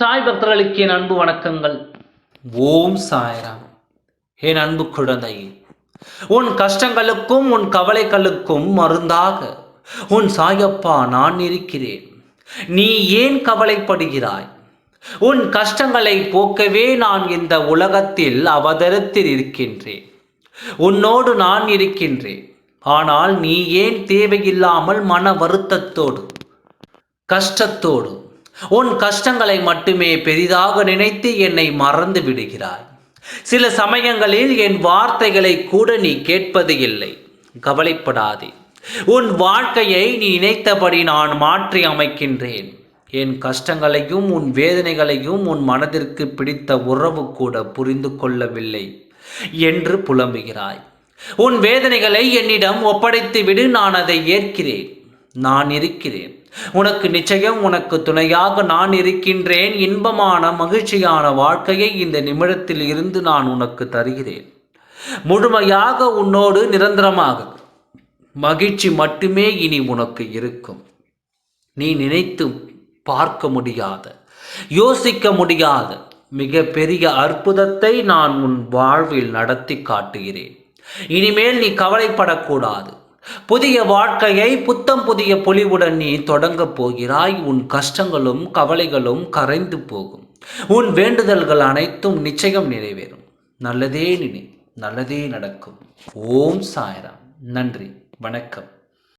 சாய் பக்தர்களுக்கு என் அன்பு வணக்கங்கள். ஓம் சாய்ராம். என் அன்பு குழந்தையே உன் கஷ்டங்களுக்கும் உன் கவலைகளுக்கும் மருந்தாக. உன் சாயப்பா நான் இருக்கிறேன். நீ ஏன் கவலைப்படுகிறாய்? உன் கஷ்டங்களை போக்கவே நான் இந்த உலகத்தில் அவதரித்தில் இருக்கின்றேன். உன்னோடு நான் இருக்கின்றேன். ஆனால் நீ ஏன் தேவையில்லாமல் மன வருத்தத்தோடு கஷ்டத்தோடு உன் கஷ்டங்களை மட்டுமே பெரிதாக நினைத்து என்னை மறந்து விடுகிறாய். சில சமயங்களில் என் வார்த்தைகளை கூட நீ கேட்பது இல்லை. கவலைப்படாதே. உன் வாழ்க்கையை நீ நினைத்தபடி நான் மாற்றி அமைக்கின்றேன். என் கஷ்டங்களையும் உன் வேதனைகளையும் உன் மனதிற்கு பிடித்த உறவு கூட புரிந்து கொள்ளவில்லை என்று புலம்புகிறாய். உன் வேதனைகளை என்னிடம் ஒப்படைத்து விடு நான் அதை ஏற்கிறேன். நான் இருக்கிறேன். உனக்கு நிச்சயம் உனக்கு துணையாக நான் இருக்கின்றேன். இன்பமான மகிழ்ச்சியான வாழ்க்கையை இந்த நிமிடத்தில் இருந்து நான் உனக்கு தருகிறேன். முழுமையாக உன்னோடு நிரந்தரமாக. மகிழ்ச்சி மட்டுமே இனி உனக்கு இருக்கும். நீ நினைத்து பார்க்க முடியாத யோசிக்க முடியாத மிக பெரிய அற்புதத்தை நான் உன் வாழ்வில் நடத்தி காட்டுகிறேன். இனிமேல் நீ கவலைப்படக்கூடாது. புதிய வாழ்க்கையை புத்தம் புதிய பொலிவுடன் நீ தொடங்கப் போகிறாய். உன் கஷ்டங்களும் கவலைகளும் கரைந்து போகும். உன் வேண்டுதல்கள் அனைத்தும் நிச்சயம் நிறைவேறும். நல்லதே நினை நல்லதே நடக்கும். ஓம் சாய்ராம். நன்றி வணக்கம்.